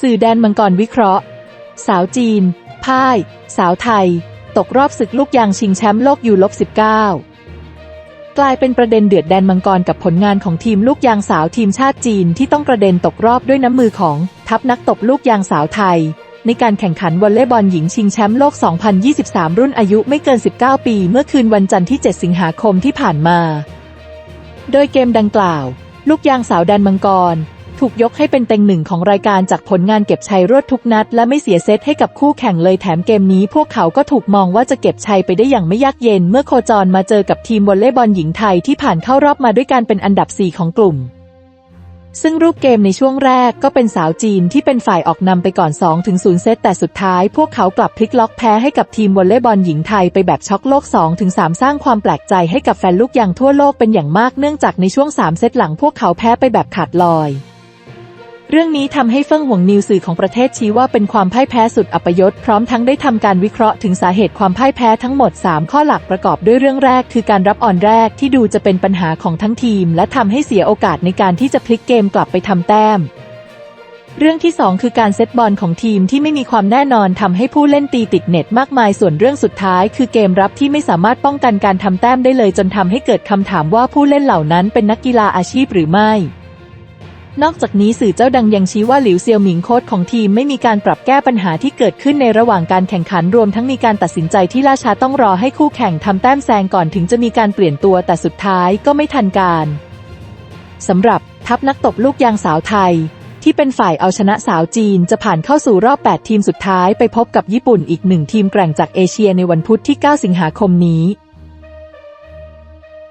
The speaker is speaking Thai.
สื่อแดนมังกรวิเคราะห์ สาวจีน พ่าย สาวไทย ตกรอบศึกลูกยางชิงแชมป์โลกยูลบ19 กลายเป็นประเด็นเดือดแดนมังกรกับผลงานของทีมลูกยางสาวทีมชาติจีนที่ต้องกระเด็นตกรอบด้วยน้ำมือของทัพนักตบลูกยางสาวไทย ในการแข่งขันวอลเลย์บอลหญิงชิงแชมป์โลก 2023 รุ่นอายุไม่เกิน 19 ปี เมื่อคืนวันจันทร์ที่ 7 สิงหาคมที่ผ่านมา โดยเกมดังกล่าว ลูกยางสาวแดนมังกร ถูกยกให้เป็นเต็งหนึ่งของรายการจากผลงานเก็บชัยรวดทุกนัด และไม่เสียเซตให้กับคู่แข่งเลยแถมเกมนี้ พวกเขาก็ถูกมองว่าจะเก็บชัยไปได้อย่างไม่ยากเย็น เมื่อโคจรมาเจอกับทีมวอลเลย์บอลหญิงไทยที่ผ่านเข้ารอบมาด้วยการเป็นอันดับ 4 ของกลุ่ม ซึ่งรูปเกมในช่วงแรกก็เป็นสาวจีนที่เป็นฝ่ายออกนำไปก่อน 2-0 เซตแต่สุดท้าย พวกเขากลับพลิกล็อกแพ้ให้กับทีมวอลเลย์บอลหญิงไทยไปแบบช็อกโลก 2-3 สร้างความแปลกใจให้กับแฟนลูกยางทั่วโลกเป็นอย่างมากเนื่องจากในช่วง 3 เซตหลังพวกเขาแพ้ไปแบบขาดลอย เรื่องนี้ทำให้เฟิ่งหวงนิวสื่อของประเทศชี้ว่าเป็นความพ่ายแพ้สุดอัปยศพร้อมทั้งได้ทำการวิเคราะห์ถึงสาเหตุความพ่ายแพ้ทั้งหมด 3 ข้อหลักประกอบด้วยเรื่องแรก คือการรับอ่อนแรกที่ดูจะเป็นปัญหาของทั้งทีม และทำให้เสียโอกาสในการที่จะพลิกเกมกลับไปทำแต้มเรื่องที่ 2 คือการเซตบอลของทีมที่ไม่มีความแน่นอนทำให้ผู้เล่นตีติดเน็ตมากมายส่วนเรื่องสุดท้าย คือเกมรับที่ไม่สามารถป้องกันการทำแต้มได้เลย จนทำให้เกิดคำถามว่าผู้เล่นเหล่านั้นเป็นนักกีฬาอาชีพหรือไม่ นอกจากนี้สื่อเจ้าดังยังชี้ว่าหลิวเซียวหมิงโค้ชของทีมไม่มีการปรับแก้ปัญหาที่เกิดขึ้นในระหว่างการแข่งขันรวมทั้งมีการตัดสินใจที่ล่าช้าต้องรอให้คู่แข่งทำแต้มแซงก่อนถึงจะมีการเปลี่ยนตัวแต่สุดท้ายก็ไม่ทันการสำหรับทัพนักตบลูกยางสาวไทย ที่เป็นฝ่ายเอาชนะสาวจีนจะผ่านเข้าสู่รอบ 8 ทีมสุดท้ายไปพบกับญี่ปุ่นอีกหนึ่งทีมแกร่งจากเอเชียในวันพุธที่ 9 สิงหาคมนี้